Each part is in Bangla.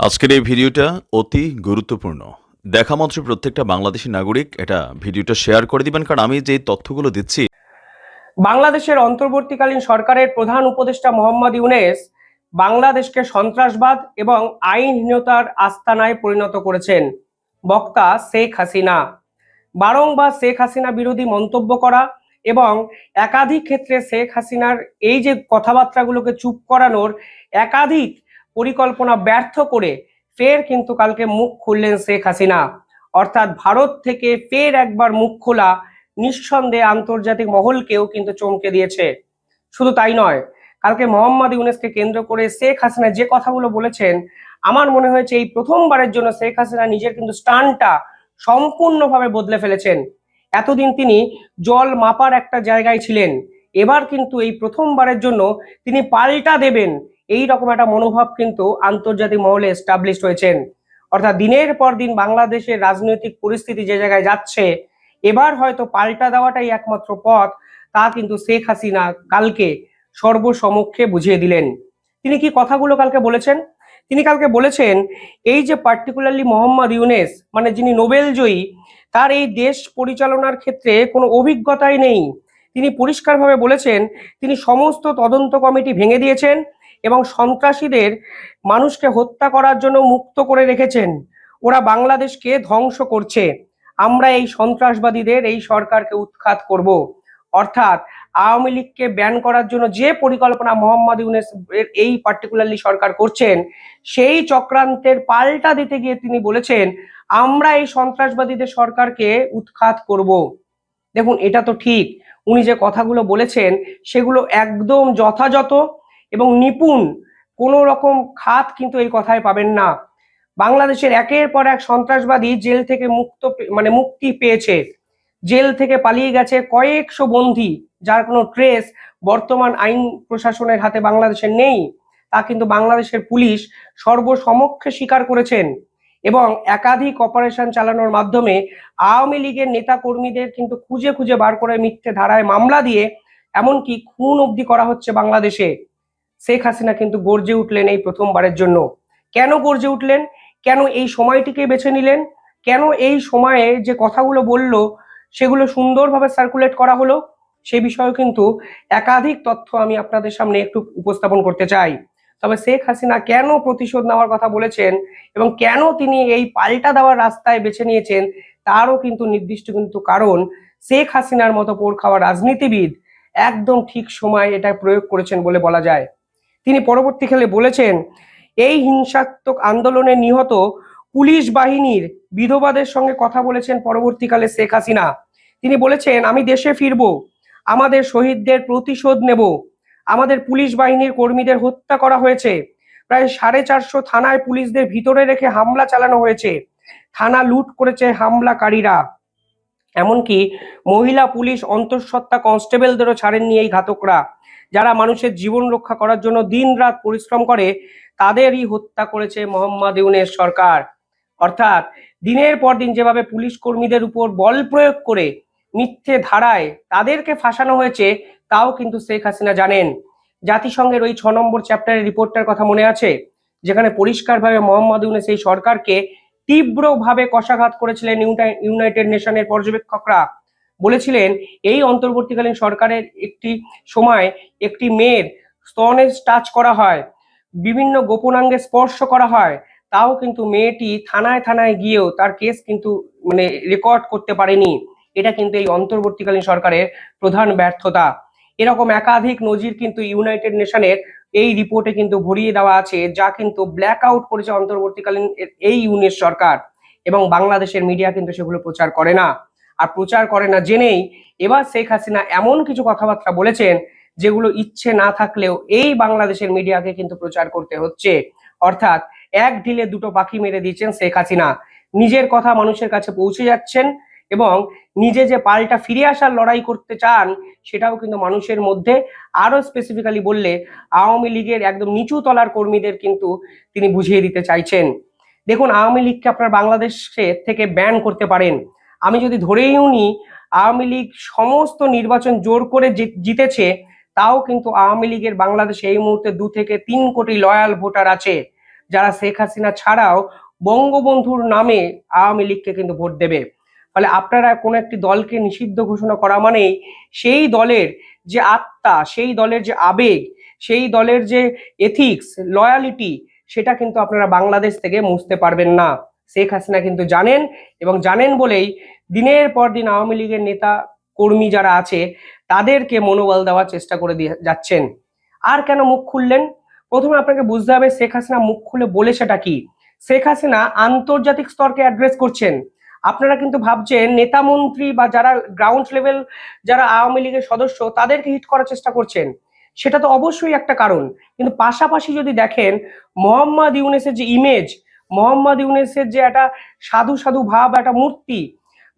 আজকের এই ভিডিওটা অতি গুরুত্বপূর্ণ। দেখা মাত্র প্রত্যেকটা বাংলাদেশি নাগরিক এটা ভিডিওটা শেয়ার করে দিবেন, কারণ আমি যে তথ্যগুলো দিচ্ছি। বাংলাদেশের অন্তর্বর্তীকালীন সরকারের প্রধান উপদেষ্টা মোহাম্মদ ইউনেস বাংলাদেশকে সন্ত্রাসবাদ এবং আইনহীনতার আস্তানায় পরিণত করেছেন বক্তা শেখ হাসিনা। বারংবার শেখ হাসিনা বিরোধী মন্তব্য করা এবং একাধিক ক্ষেত্রে শেখ হাসিনার এই যে কথাবার্তাগুলোকে চুপ করানোর একাধিক পরিকল্পনা ব্যর্থ করে ফের কিন্তু কালকে মুখ খুললেন শেখ হাসিনা। অর্থাৎ ভারত থেকে ফের একবার মুখ খোলা নিঃসন্দেহে আন্তর্জাতিক মহলকেও কিন্তু চমকে দিয়েছে। শুধু তাই নয়, কালকে মোহাম্মদ ইউনেসকে কেন্দ্র করে শেখ হাসিনা যে কথাগুলো বলেছেন, আমার মনে হয়েছে এই প্রথমবারের জন্য শেখ হাসিনা নিজের কিন্তু স্টানটা সম্পূর্ণভাবে বদলে ফেলেছেন। এতদিন তিনি জল মাপার একটা জায়গায় ছিলেন। এবার কিন্তু এই প্রথমবারের জন্য তিনি পাল্টা দেবেন এই রকম একটা মনোভাব কিন্তু আন্তর্জাতিক মহলে এস্টাবলিশ হয়েছেন। অর্থাৎ দিনের পর দিন বাংলাদেশের রাজনৈতিক পরিস্থিতি যে জায়গায় যাচ্ছে, এবার হয়তো পাল্টা দেওয়াটাই একমাত্র পথ, তা কিন্তু শেখ হাসিনা কালকে সর্বসমক্ষে বুঝিয়ে দিলেন। তিনি কি কথাগুলো কালকে বলেছেন? তিনি কালকে বলেছেন, এই যে পার্টিকুলারলি মোহাম্মদ ইউনেস মানে যিনি নোবেল জয়ী, তার এই দেশ পরিচালনার ক্ষেত্রে কোনো অভিজ্ঞতাই নেই। তিনি পরিষ্কারভাবে বলেছেন, তিনি সমস্ত তদন্ত কমিটি ভেঙে দিয়েছেন এবং সন্ত্রাসীদের মানুষকে হত্যা করার জন্য মুক্ত করে রেখেছেন। ওরা বাংলাদেশকে ধ্বংস করছে। আমরা এই সন্ত্রাসবাদীদের, এই সরকারকে উৎখাত করব। অর্থাৎ আওয়ামী লীগকে ব্যান করার জন্য যে পরিকল্পনা মোহাম্মদ ইউনেস এই পার্টিকুলারলি সরকার করছেন, সেই চক্রান্তের পাল্টা দিতে গিয়ে তিনি বলেছেন, আমরা এই সন্ত্রাসবাদীদের সরকারকে উৎখাত করব। দেখুন, এটা তো ঠিক। উনি যে কথাগুলো বলেছেন, সেগুলো একদম যথাযথ এবং নিপুণ কোনো রকম খাত কিন্তু এই কথায় পাবেন না। বাংলাদেশের একের পর এক সন্ত্রাসবাদী জেল থেকে মুক্ত মানে মুক্তি পেয়েছে। জেল থেকে পালিয়ে গেছে কয়েকশো বন্দী, যার কোনো ট্রেস বর্তমান আইন প্রশাসনের হাতে বাংলাদেশের নেই। তা কিন্তু বাংলাদেশের পুলিশ সর্বসমক্ষে স্বীকার করেছেন এবং একাধিক অপারেশন চালানোর মাধ্যমে আওয়ামী লীগের নেতা কর্মীদের কিন্তু খুঁজে খুঁজে বার করে মিথ্যে ধারায় মামলা দিয়ে, এমনকি খুন অবধি করা হচ্ছে বাংলাদেশে। শেখ হাসিনা কিন্তু গর্জে উঠলেন এই প্রথমবারের জন্য। কেন গর্জে উঠলেন? কেন এই সময়টিকে বেছে নিলেন? কেন এই সময়ে যে কথাগুলো বলল, সেগুলো সুন্দরভাবে সার্কুলেট করা হলো? সে বিষয়ে কিন্তু একাধিক তথ্য আমি আপনাদের সামনে একটু উপস্থাপন করতে চাই। তবে শেখ হাসিনা কেন প্রতিশোধ নেওয়ার কথা বলেছেন এবং কেন তিনি এই পাল্টা দেওয়ার রাস্তায় বেছে নিয়েছেন, তারও কিন্তু নির্দিষ্ট কিন্তু কারণ শেখ হাসিনার মতো পোর খাওয়া রাজনীতিবিদ একদম ঠিক সময় এটা প্রয়োগ করেছেন বলে বলা যায়। তিনি পরবর্তীকালে বলেছেন, এই হিংসাত্মক আন্দোলনে নিহত পুলিশ বাহিনীর বিধবাদের সঙ্গে কথা বলেছেন পরবর্তীকালে শেখ হাসিনা। তিনি বলেছেন, আমি দেশে ফিরব, আমাদের শহীদদের প্রতিশোধ নেব। আমাদের পুলিশ বাহিনীর কর্মীদের হত্যা করা হয়েছে। প্রায় সাড়ে চারশো থানায় পুলিশদের ভিতরে রেখে হামলা চালানো হয়েছে। থানা লুট করেছে হামলাকারীরা। এমনকি মহিলা, পুলিশ, অন্তঃসত্ত্বা কনস্টেবলদেরও ছাড়েননি এই ঘাতকরা। যারা মানুষের জীবন রক্ষা করার জন্য দিন রাত পরিশ্রম করে, তাদেরই হত্যা করেছে মোহাম্মদ ইউনের সরকার। অর্থাৎ দিনের পর দিন যেভাবে পুলিশ কর্মীদের উপর বল প্রয়োগ করে মিথ্যে ধারায় তাদেরকে ফাঁসানো হয়েছে, তাও কিন্তু শেখ হাসিনা জানেন। জাতিসংঘের ওই ছ নম্বর চ্যাপ্টারের রিপোর্টটার কথা মনে আছে, যেখানে পরিষ্কারভাবে মোহাম্মদ ইউনেস এই সরকারকে তীব্রভাবে কষাঘাত করেছিলেন ইউনাইটেড নেশনের পর্যবেক্ষকরা। বলেছিলেন, এই অন্তর্বর্তীকালীন সরকারের একটি সময় একটি মেয়ের স্তনে টাচ করা হয়, বিভিন্ন গোপনাঙ্গে স্পর্শ করা হয়, তাও কিন্তু মেয়েটি থানায় থানায় গিয়েও তার কেস কিন্তু মানে রেকর্ড করতে পারেনি। এটা কিন্তু এই অন্তর্বর্তীকালীন সরকারের প্রধান ব্যর্থতা। এরকম একাধিক নজির কিন্তু ইউনাইটেড নেশনের এই রিপোর্টে কিন্তু ভরিয়ে দেওয়া আছে, যা কিন্তু ব্ল্যাক আউট করেছে অন্তর্বর্তীকালীন এই ইউনিট সরকার এবং বাংলাদেশের মিডিয়া কিন্তু সেগুলো প্রচার করে না। আর প্রচার করে না জেনেই এবার শেখ হাসিনা এমন কিছু কথাবার্তা বলেছেন যেগুলো ইচ্ছে না থাকলেও এই বাংলাদেশের মিডিয়াকে কিন্তু প্রচার করতে হচ্ছে। অর্থাৎ এক ঢিলে দুটো পাখি মেরে দিয়েছেন শেখ হাসিনা। নিজের কথা মানুষের কাছে পৌঁছে যাচ্ছেন এবং নিজে যে পাল্টা ফিরে আসার লড়াই করতে চান, সেটাও কিন্তু মানুষের মধ্যে আরও স্পেসিফিক্যালি বললে আওয়ামী লীগের একদম নিচু তলার কর্মীদের কিন্তু তিনি বুঝিয়ে দিতে চাইছেন। দেখুন, আওয়ামী লীগকে আপনার বাংলাদেশে থেকে ব্যান করতে পারেন। আমি যদি ধরেই নিই আওয়ামী লীগ সমস্ত নির্বাচন জোর করে জিতেছে, তাও কিন্তু আওয়ামী লীগের বাংলাদেশে এই মুহূর্তে দু থেকে তিন কোটি লয়াল ভোটার আছে, যারা শেখ হাসিনা ছাড়াও বঙ্গবন্ধুর নামে আওয়ামী লীগকে কিন্তু ভোট দেবে। ফলে আপনারা কোনো একটি দলকে নিষিদ্ধ ঘোষণা করা মানেই সেই দলের যে আত্মা, সেই দলের যে আবেগ, সেই দলের যে এথিক্স লয়ালিটি সেটা কিন্তু আপনারা বাংলাদেশ থেকে মুছতে পারবেন না। শেখ হাসিনা কিন্তু জানেন এবং জানেন বলেই দিনের পর দিন আওয়ামী লীগের নেতা কর্মী যারা আছে, তাদেরকে মনোবল দেওয়ার চেষ্টা করে দিয়ে যাচ্ছেন। আর কেন মুখ খুললেন? প্রথমে আপনাকে বুঝতে হবে শেখ হাসিনা মুখ খুলে বলে সেটা কি? শেখ হাসিনা আন্তর্জাতিক স্তরকে অ্যাড্রেস করছেন। আপনারা কিন্তু ভাবছেন, নেতা মন্ত্রী বা যারা গ্রাউন্ড লেভেল যারা আওয়ামী লীগের সদস্য, তাদেরকে হিট করার চেষ্টা করছেন। সেটা তো অবশ্যই একটা কারণ। কিন্তু পাশাপাশি যদি দেখেন, মোহাম্মদ ইউনেসের যে ইমেজ মোহাম্মদ ইউনেসের যে একটা সাধু সাধু ভাব, একটা মূর্তি,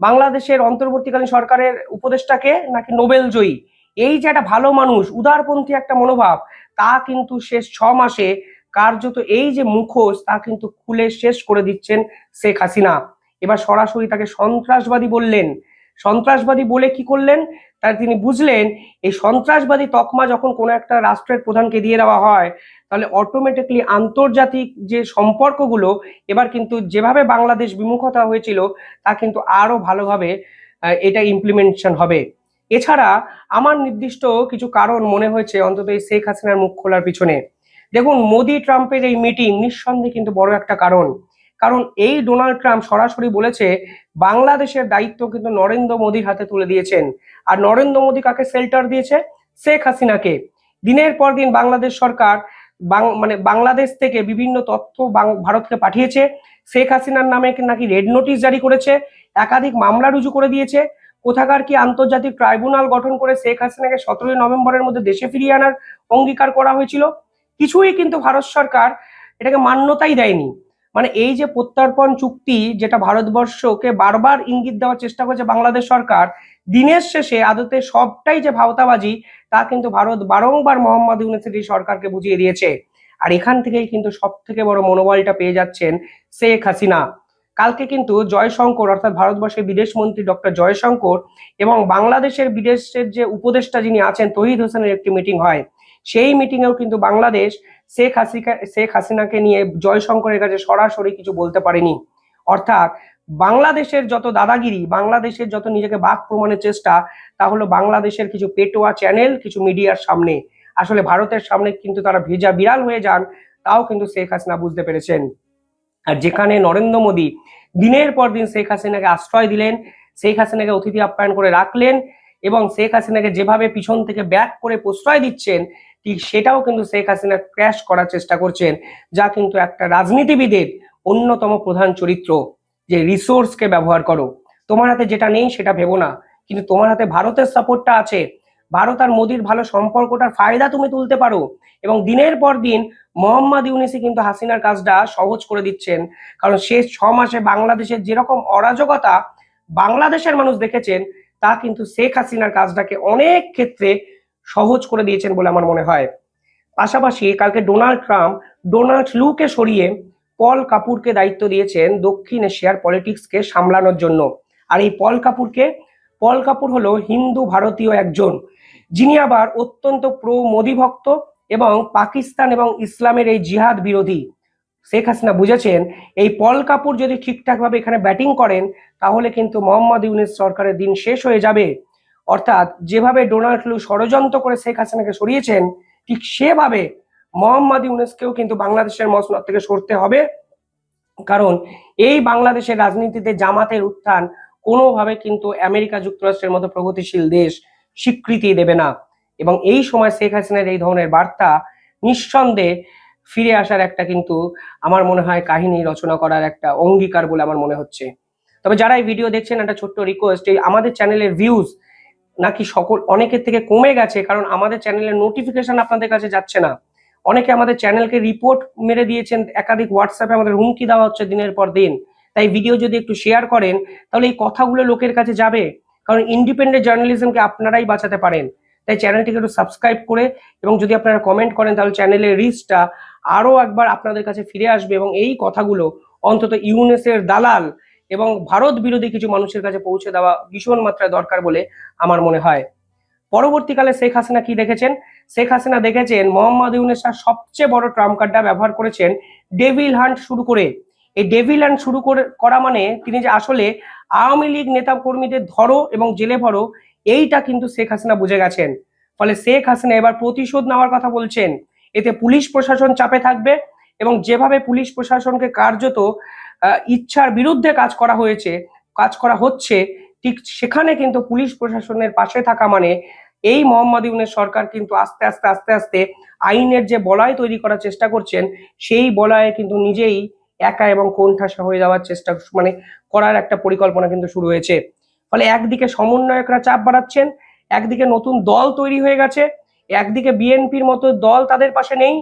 বাংলাদেশের অন্তর্বর্তীকালীন সরকারের উপদেষ্টাকে নাকি নোবেল জয়ী, এই যে একটা ভালো মানুষ, উদারপন্থী একটা মনোভাব, তা কিন্তু শেষ ছ মাসে কার্যত এই যে মুখোশ, তা কিন্তু খুলে শেষ করে দিচ্ছেন শেখ হাসিনা। এবার সরাসরি তাকে সন্ত্রাসবাদী বললেন। সন্ত্রাসবাদী বলে কি করলেন? তার তিনি বুঝলেন, এই সন্ত্রাসবাদী তকমা যখন কোনো একটা রাষ্ট্রের প্রধানকে দিয়ে দেওয়া হয়, তাহলে অটোমেটিকলি আন্তর্জাতিক যে সম্পর্কগুলো, এবার কিন্তু যেভাবে বাংলাদেশ বিমুখতা হয়েছিল, তা কিন্তু আরও ভালোভাবে এটা ইমপ্লিমেন্টেশন হবে। এছাড়া আমার নির্দিষ্ট কিছু কারণ মনে হয়েছে অন্তত এই শেখ হাসিনার মুখ খোলার পিছনে। দেখুন মোদি ট্রাম্পের এই মিটিং নিঃসন্দেহে কিন্তু বড় একটা কারণ। কারণ এই ডোনাল্ড ট্রাম্প সরাসরি বলেছে, বাংলাদেশের দায়িত্ব কিন্তু নরেন্দ্র মোদীর হাতে তুলে দিয়েছেন। আর নরেন্দ্র মোদী কাকে সেল্টার দিয়েছে? শেখ হাসিনাকে। দিনের পর দিন বাংলাদেশ সরকার মানে বাংলাদেশ থেকে বিভিন্ন তথ্য ভারতকে পাঠিয়েছে। শেখ হাসিনার নামে নাকি রেড নোটিশ জারি করেছে, একাধিক মামলা রুজু করে দিয়েছে। কোথাকার কি আন্তর্জাতিক ট্রাইব্যুনাল গঠন করে শেখ হাসিনাকে সতেরোই নভেম্বরের মধ্যে দেশে ফিরিয়ে আনার অঙ্গীকার করা হয়েছিল? কিছুই কিন্তু ভারত সরকার এটাকে মান্যতাই দেয়নি। মানে এই যে প্রত্যর্পণ চুক্তি যেটা ভারতবর্ষকে বারবার ইঙ্গিত দেওয়ার চেষ্টা করছে বাংলাদেশ সরকার, দিনের শেষে আদতে সবটাই যে ভাওতাবাজি, তা কিন্তু ভারত বারংবার মোহাম্মদ ইউনিসের এই সরকারকে বুঝিয়ে দিয়েছে। আর এখান থেকেই কিন্তু সব থেকে বড় মনোবলটা পেয়ে যাচ্ছেন শেখ হাসিনা। কালকে কিন্তু জয়শঙ্কর, অর্থাৎ ভারতবর্ষের বিদেশ মন্ত্রী ডক্টর জয়শঙ্কর এবং বাংলাদেশের বিদেশের যে উপদেষ্টা যিনি আছেন, তহিদ হোসেনের একটি মিটিং হয়। সেই মিটিংয়েও কিন্তু বাংলাদেশ শেখ হাসিকা, শেখ হাসিনাকে নিয়ে জয়শঙ্করের কাছে সরাসরি কিছু বলতে পারেনি। অর্থাৎ বাংলাদেশের যত দাদাগিরি, বাংলাদেশের যত নিজেকে বাক প্রমাণের চেষ্টা, তা হলো বাংলাদেশের কিছু পেটোয়া চ্যানেল, কিছু মিডিয়ার সামনে। আসলে ভারতের সামনে কিন্তু তারা ভেজা বিড়াল হয়ে যান, তাও কিন্তু শেখ হাসিনা বুঝতে পেরেছেন। আর যেখানে নরেন্দ্র মোদী দিনের পর দিন শেখ হাসিনাকে আশ্রয় দিলেন, শেখ হাসিনাকে অতিথি আপ্যায়ন করে রাখলেন এবং শেখ হাসিনাকে যেভাবে পিছন থেকে ব্যাক করে প্রশ্রয় দিচ্ছেন ঠিক সেটাও কিন্তু শেখ হাসিনা ক্র্যাশ করার চেষ্টা করছেন, যা কিন্তু একটা রাজনীতিবিদের অন্যতম প্রধান চরিত্র। যে রিসোর্সকে ব্যবহার করো। তোমার হাতে যেটা নেই সেটা ভেবো না। কিন্তু তোমার হাতে ভারতের সাপোর্টটা আছে। ভারত আর মোদির ভালো সম্পর্কটার ফায়দা তুমি তুলতে পারো। এবং দিনের পর দিন মোহাম্মদ ইউনিসি কিন্তু হাসিনার কাজটা সহজ করে দিচ্ছেন। কারণ শেষ ছ মাসে বাংলাদেশের যেরকম অরাজকতা বাংলাদেশের মানুষ দেখেছেন, তা কিন্তু শেখ হাসিনার কাজটাকে অনেক ক্ষেত্রে সহজ করে দিয়েছেন বলে আমার মনে হয়। পাশাপাশি কালকে ডোনাল্ড ট্রাম্প ডোনাল্ড লুকে সরিয়ে পল কাপুরকে দায়িত্ব দিয়েছেন দক্ষিণ এশিয়ার পলিটিক্সকে সামলানোর জন্য। আর এই পল কাপুরকে, পল কাপুর হলো হিন্দু ভারতীয় একজন। যিনি আবার অত্যন্ত প্রো মোদী ভক্ত এবং পাকিস্তান এবং ইসলামের এই জিহাদ বিরোধী। শেখ হাসিনা বুঝেছেন, এই পল কাপুর যদি ঠিকঠাকভাবে এখানে ব্যাটিং করেন, তাহলে কিন্তু মোহাম্মদ ইউনিস সরকারের দিন শেষ হয়ে যাবে। অর্থাৎ যেভাবে ডোনাল্ড লু ষড়যন্ত্র করে শেখ হাসিনাকে সরিয়েছেন, ঠিক সেভাবে মোহাম্মদ ইউনেসকেও কিন্তু বাংলাদেশের মসনদ থেকে সরতে হবে। কারণ এই বাংলাদেশের রাজনীতিতে জামাতের উত্থান কোনোভাবে কিন্তু আমেরিকা যুক্তরাষ্ট্রের মতো প্রগতিশীল দেশ স্বীকৃতি দেবে না। এবং এই সময় শেখ হাসিনার এই ধরনের বার্তা নিঃসন্দেহে ফিরে আসার একটা কিন্তু আমার মনে হয় কাহিনী রচনা করার একটা অঙ্গীকার বলে আমার মনে হচ্ছে। তবে যারা এই ভিডিও দেখছেন, একটা ছোট্ট রিকোয়েস্ট এই আমাদের চ্যানেলের ভিউজ নাকি সকল অনেকের থেকে কমে গেছে? কারণ আমাদের চ্যানেলের নোটিফিকেশন আপনাদের কাছে যাচ্ছে না। অনেকে আমাদের চ্যানেলকে রিপোর্ট মেরে দিয়েছেন, একাধিক হোয়াটসঅ্যাপে আমাদের হুমকি দেওয়া হচ্ছে দিনের পর দিন। তাই ভিডিও যদি একটু শেয়ার করেন, তাহলে এই কথাগুলো লোকের কাছে যাবে। কারণ ইন্ডিপেন্ডেন্ট জার্নালিজমকে আপনারাই বাঁচাতে পারেন। তাই চ্যানেলটিকে একটু সাবস্ক্রাইব করে এবং যদি আপনারা কমেন্ট করেন, তাহলে চ্যানেলের রিচটা আরও একবার আপনাদের কাছে ফিরে আসবে এবং এই কথাগুলো অন্তত ইউনেসের দালাল এবং ভারত বিরোধী কিছু মানুষের কাছে পৌঁছে দেওয়া ভীষণ মাত্রায় দরকার বলে আমার মনে হয়। পরবর্তীকালে শেখ হাসিনা কি দেখেছেন? শেখ হাসিনা দেখেছেন মোহাম্মদ ইউনেস শাহ সবচেয়ে বড় ট্রাম্প কার্ডটা ব্যবহার করেছেন ডেভিল হান্ট শুরু করে। এই ডেভিল হান্ট শুরু করে, করা মানে তিনি যে আসলে আওয়ামী লীগ নেতা কর্মীদের ধরো এবং জেলে ভরো, এইটা কিন্তু শেখ হাসিনা বুঝে গেছেন। ফলে শেখ হাসিনা এবার প্রতিশোধ নেওয়ার কথা বলছেন। এতে পুলিশ প্রশাসন চাপে থাকবে এবং যেভাবে পুলিশ প্রশাসনকে কার্যত ইচ্ছার বিরুদ্ধে কাজ করা হয়েছে, কাজ করা হচ্ছে, ঠিক সেখানে কিন্তু পুলিশ প্রশাসনের পাশে থাকা মানে এই মোহাম্মদ ইউনের সরকার কিন্তু আস্তে আস্তে আস্তে আস্তে আইনের যে বলয় তৈরি করার চেষ্টা করছেন, সেই বলয়ে কিন্তু নিজেই একা এবং কোণঠাসা হয়ে যাওয়ার চেষ্টা মানে করার একটা পরিকল্পনা কিন্তু শুরু হয়েছে। ফলে একদিকে সমন্বয়করা চাপ বাড়াচ্ছেন, একদিকে নতুন দল তৈরি হয়ে গেছে, একদিকে বিএনপির মতো দল তাদের পাশে নেই,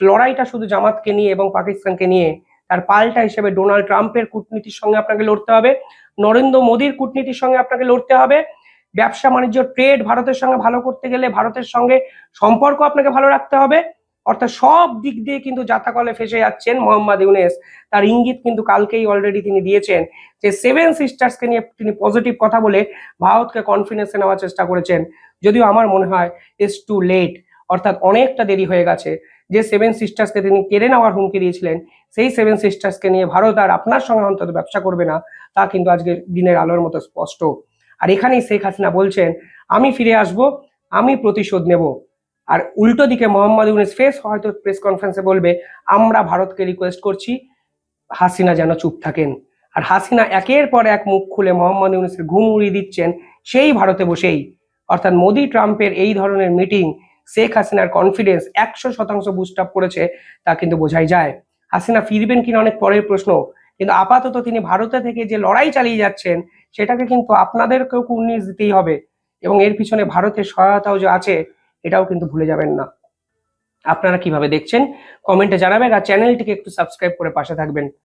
লড়াইটা শুধু জামাতকে নিয়ে এবং পাকিস্তানকে নিয়ে। তার পাল্টা হিসেবে ডোনাল্ড ট্রাম্পের কূটনীতির সঙ্গে আপনাকে লড়তে হবে, নরেন্দ্র মোদীর কূটনীতির সঙ্গে আপনাকে লড়তে হবে, ব্যবসা, বাণিজ্য, ট্রেড ভারতের সঙ্গে ভালো করতে গেলে ভারতের সঙ্গে সম্পর্ক আপনাকে ভালো রাখতে হবে, অর্থাৎ সব দিক দিয়ে কিন্তু জাতাকলে ফেসে যাচ্ছেন মোহাম্মদ ইউনেস। তার ইঙ্গিত কিন্তু কালকেই অলরেডি তিনি দিয়েছেন যে সেভেন সিস্টার্সকে নিয়ে তিনি পজিটিভ কথা বলে ভারতকে কনফিডেন্সে নেওয়ার চেষ্টা করেছেন। যদিও আমার মনে হয় ইটস টু লেট অর্থাৎ অনেকটা দেরি হয়ে গেছে। যে সেভেন সিস্টার্সকে তিনি কেড়ে নেওয়ার হুমকি দিয়েছিলেন, সেই সেভেন সিস্টার্সকে নিয়ে ভারত আর আপনার সঙ্গে অন্তত ব্যবসা করবে না, তা কিন্তু আজকে দিনের আলোর মতো স্পষ্ট। আর এখানেই শেখ হাসিনা বলছেন, আমি ফিরে আসব, আমি প্রতিশোধ নেব। আর উল্টো দিকে মোহাম্মদ ইউনিস ফেস হয়তো প্রেস কনফারেন্সে বলবে, আমরা ভারতকে রিকোয়েস্ট করছি, হাসিনা যেন চুপ থাকেন। আর হাসিনা একের পর এক মুখ খুলে মোহাম্মদ ইউনিসের ঘুম উড়িয়ে দিচ্ছেন, সেই ভারতে বসেই। অর্থাৎ মোদি ট্রাম্পের এই ধরনের মিটিং শেখ হাসিনার কনফিডেন্স একশো শতাংশ বুস্ট আপ করেছে, তা কিন্তু বোঝাই যায়। হাসিনা ফিরবেন কিনা অনেক পরের প্রশ্ন, কিন্তু আপাতত তিনি ভারতে থেকে যে লড়াই চালিয়ে যাচ্ছেন, সেটাকে কিন্তু আপনাদেরকেও উন্নিশ দিতেই হবে। এবং এর পিছনে ভারতের সহায়তাও যে আছে, এটাও কিন্তু ভুলে যাবেন না। আপনারা কীভাবে দেখছেন কমেন্টে জানাবেন, আর চ্যানেলটিকে একটু সাবস্ক্রাইব করে পাশে থাকবেন।